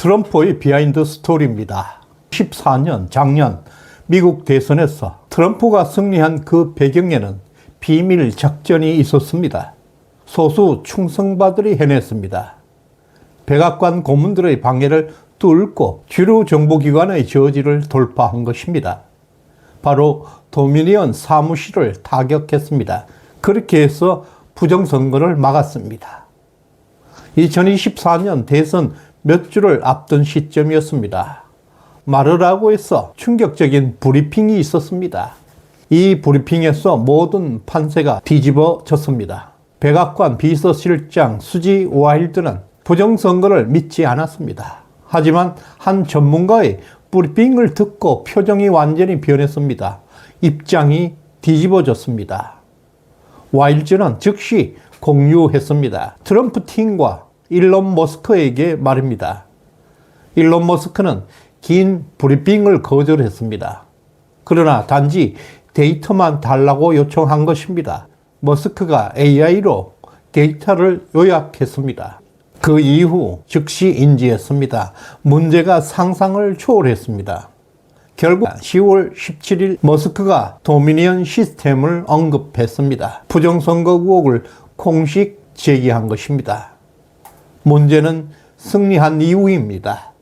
트럼프의 비하인드 스토리입니다. 14년 작년 미국 대선에서 트럼프가 승리한 그 배경에는 비밀 작전이 있었습니다. 소수 충성파들이 해냈습니다. 백악관 고문들의 방해를 뚫고 주류 정보기관의 저지를 돌파한 것입니다. 바로 도미니언 사무실을 타격했습니다. 그렇게 해서 부정선거를 막았습니다. 2024년 대선 몇 주를 앞둔 시점이었습니다. 말을 해서 충격적인 브리핑이 있었습니다. 이 브리핑에서 모든 판세가 뒤집어졌습니다. 백악관 비서실장 수지 와일드는 부정선거를 믿지 않았습니다. 하지만 한 전문가의 브리핑을 듣고 표정이 완전히 변했습니다. 입장이 뒤집어졌습니다. 와일즈는 즉시 공유했습니다. 트럼프 팀과 일론 머스크에게 말입니다. 일론 머스크는 긴 브리핑을 거절했습니다. 그러나 단지 데이터만 달라고 요청한 것입니다. 머스크가 AI로 데이터를 요약했습니다. 그 이후 즉시 인지했습니다. 문제가 상상을 초월했습니다. 결국 10월 17일 머스크가 도미니언 시스템을 언급했습니다. 부정선거 의혹을 공식 제기한 것입니다. 문제는 승리한 이후입니다.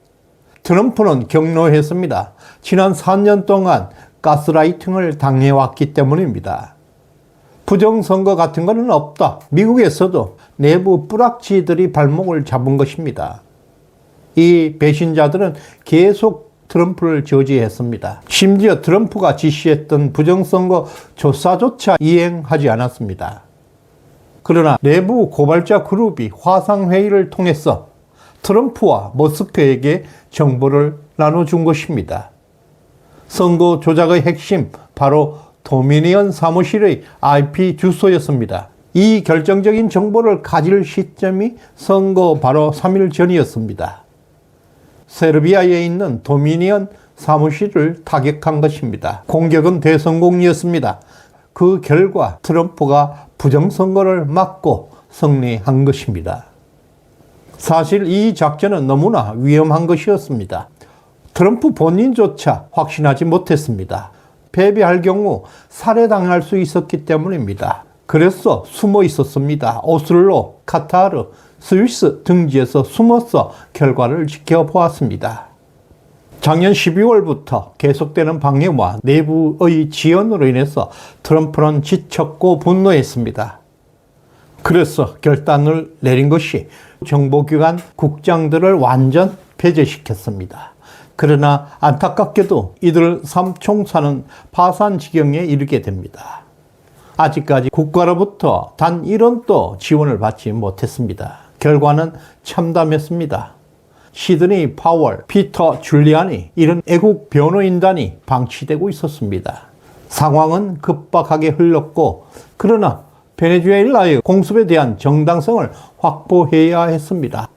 트럼프는 경로했습니다. 지난 4년 동안 가스라이팅을 당해왔기 때문입니다. 부정선거 같은 것은 없다. 미국에서도 내부 뿌락지들이 발목을 잡은 것입니다. 이 배신자들은 계속 트럼프를 저지했습니다. 심지어 트럼프가 지시했던 부정선거 조사조차 이행하지 않았습니다. 그러나 내부 고발자 그룹이 화상회의를 통해서 트럼프와 머스크에게 정보를 나눠준 것입니다. 선거 조작의 핵심, 바로 도미니언 사무실의 IP 주소였습니다. 이 결정적인 정보를 가질 시점이 선거 바로 3일 전이었습니다. 세르비아에 있는 도미니언 사무실을 타격한 것입니다. 공격은 대성공이었습니다. 그 결과 트럼프가 부정선거를 막고 승리한 것입니다. 사실 이 작전은 너무나 위험한 것이었습니다. 트럼프 본인조차 확신하지 못했습니다. 패배할 경우 살해당할 수 있었기 때문입니다. 그래서 숨어 있었습니다. 오슬로, 카타르, 스위스 등지에서 숨어서 결과를 지켜보았습니다. 작년 12월부터 계속되는 방해와 내부의 지연으로 인해서 트럼프는 지쳤고 분노했습니다. 그래서 결단을 내린 것이 정보기관 국장들을 완전 폐쇄시켰습니다. 그러나 안타깝게도 이들 삼총사는 파산 지경에 이르게 됩니다. 아직까지 국가로부터 단 1원도 지원을 받지 못했습니다. 결과는 참담했습니다. 시드니 파월, 피터 줄리안이 이런 애국 변호인단이 방치되고 있었습니다. 상황은 급박하게 흘렀고 그러나 베네수엘라의 공습에 대한 정당성을 확보해야 했습니다.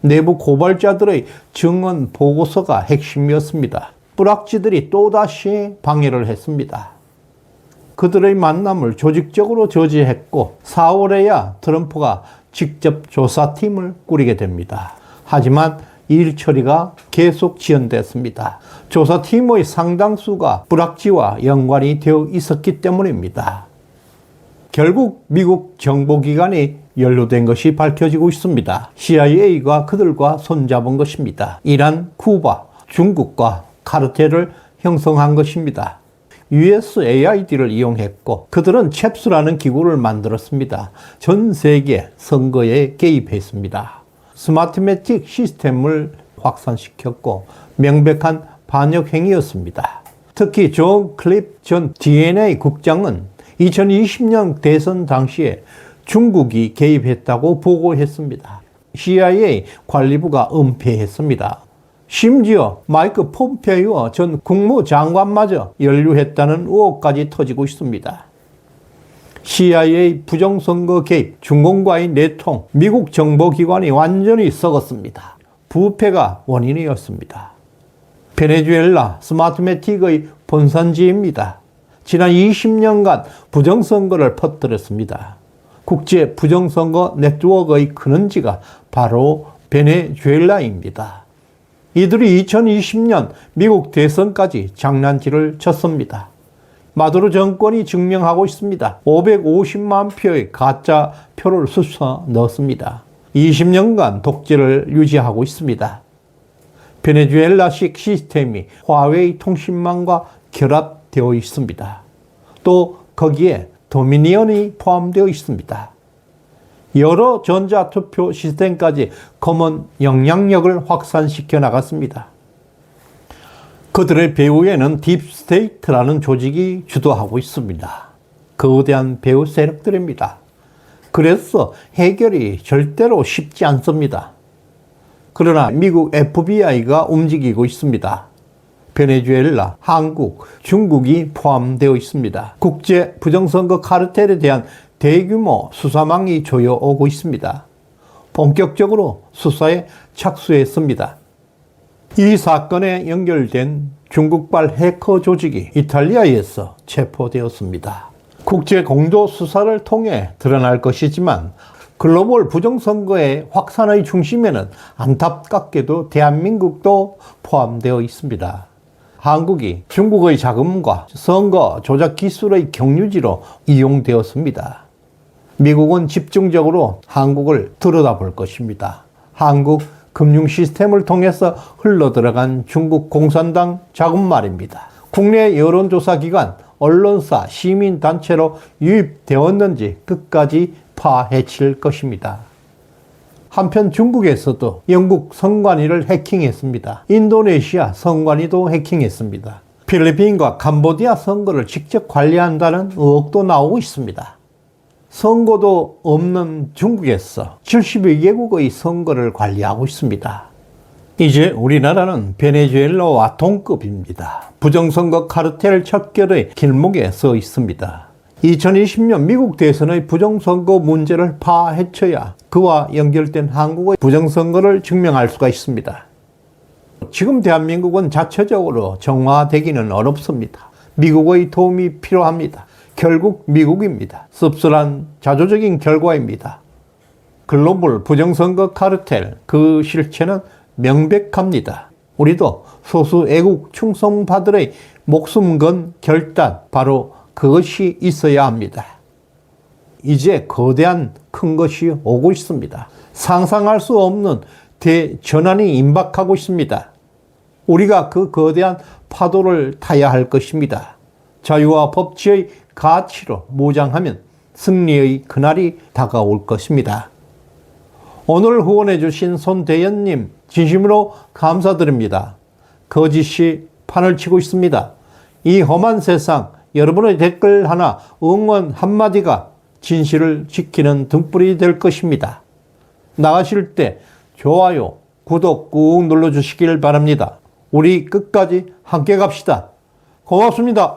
내부 고발자들의 증언 보고서가 핵심이었습니다. 뿌락지들이 또다시 방해를 했습니다. 그들의 만남을 조직적으로 저지했고 4월에야 트럼프가 직접 조사팀을 꾸리게 됩니다. 하지만 일 처리가 계속 지연됐습니다. 조사팀의 상당수가 불악지와 연관이 되어 있었기 때문입니다. 결국 미국 정보기관이 연루된 것이 밝혀지고 있습니다. CIA가 그들과 손잡은 것입니다. 이란, 쿠바, 중국과 카르텔을 형성한 것입니다. USAID를 이용했고 그들은 챕스라는 기구를 만들었습니다. 전 세계 선거에 개입했습니다. 스마트매틱 시스템을 확산시켰고 명백한 반역 행위였습니다. 특히 존 클립 전 DNA 국장은 2020년 대선 당시에 중국이 개입했다고 보고했습니다. CIA 관리부가 은폐했습니다. 심지어 마이크 폼페이오 전 국무장관마저 연루했다는 의혹까지 터지고 있습니다. CIA 부정선거 개입, 중공과의 내통, 미국 정보기관이 완전히 썩었습니다. 부패가 원인이었습니다. 베네수엘라 스마트매틱의 본산지입니다. 지난 20년간 부정선거를 퍼뜨렸습니다. 국제 부정선거 네트워크의 근원지가 바로 베네수엘라입니다. 이들이 2020년 미국 대선까지 장난질을 쳤습니다. 마두로 정권이 증명하고 있습니다. 550만 표의 가짜 표를 수사 넣었습니다. 20년간 독재를 유지하고 있습니다. 베네수엘라식 시스템이 화웨이 통신망과 결합되어 있습니다. 또 거기에 도미니언이 포함되어 있습니다. 여러 전자투표 시스템까지 검은 영향력을 확산시켜 나갔습니다. 그들의 배후에는 딥스테이트라는 조직이 주도하고 있습니다. 거대한 배후 세력들입니다. 그래서 해결이 절대로 쉽지 않습니다. 그러나 미국 FBI가 움직이고 있습니다. 베네수엘라, 한국, 중국이 포함되어 있습니다. 국제 부정선거 카르텔에 대한 대규모 수사망이 조여오고 있습니다. 본격적으로 수사에 착수했습니다. 이 사건에 연결된 중국발 해커 조직이 이탈리아에서 체포되었습니다. 국제 공조 수사를 통해 드러날 것이지만 글로벌 부정선거의 확산의 중심에는 안타깝게도 대한민국도 포함되어 있습니다. 한국이 중국의 자금과 선거 조작 기술의 경유지로 이용되었습니다. 미국은 집중적으로 한국을 들여다볼 것입니다. 한국 금융 시스템을 통해서 흘러들어간 중국 공산당 자금 말입니다. 국내 여론조사 기관, 언론사, 시민단체로 유입되었는지 끝까지 파헤칠 것입니다. 한편 중국에서도 영국 선관위를 해킹했습니다. 인도네시아 선관위도 해킹했습니다. 필리핀과 캄보디아 선거를 직접 관리한다는 의혹도 나오고 있습니다. 선거도 없는 중국에서 72개국의 선거를 관리하고 있습니다. 이제 우리나라는 베네수엘라와 동급입니다. 부정선거 카르텔 척결의 길목에 서 있습니다. 2020년 미국 대선의 부정선거 문제를 파헤쳐야 그와 연결된 한국의 부정선거를 증명할 수가 있습니다. 지금 대한민국은 자체적으로 정화되기는 어렵습니다. 미국의 도움이 필요합니다. 결국 미국입니다. 씁쓸한 자조적인 결과입니다. 글로벌 부정선거 카르텔 그 실체는 명백합니다. 우리도 소수 애국 충성파들의 목숨 건 결단 바로 그것이 있어야 합니다. 이제 거대한 큰 것이 오고 있습니다. 상상할 수 없는 대전환이 임박하고 있습니다. 우리가 그 거대한 파도를 타야 할 것입니다. 자유와 법치의 가치로 무장하면 승리의 그날이 다가올 것입니다. 오늘 후원해 주신 손대현님 진심으로 감사드립니다. 거짓이 판을 치고 있습니다. 이 험한 세상 여러분의 댓글 하나 응원 한마디가 진실을 지키는 등불이 될 것입니다. 나가실 때 좋아요, 구독 꾹 눌러주시길 바랍니다. 우리 끝까지 함께 갑시다. 고맙습니다.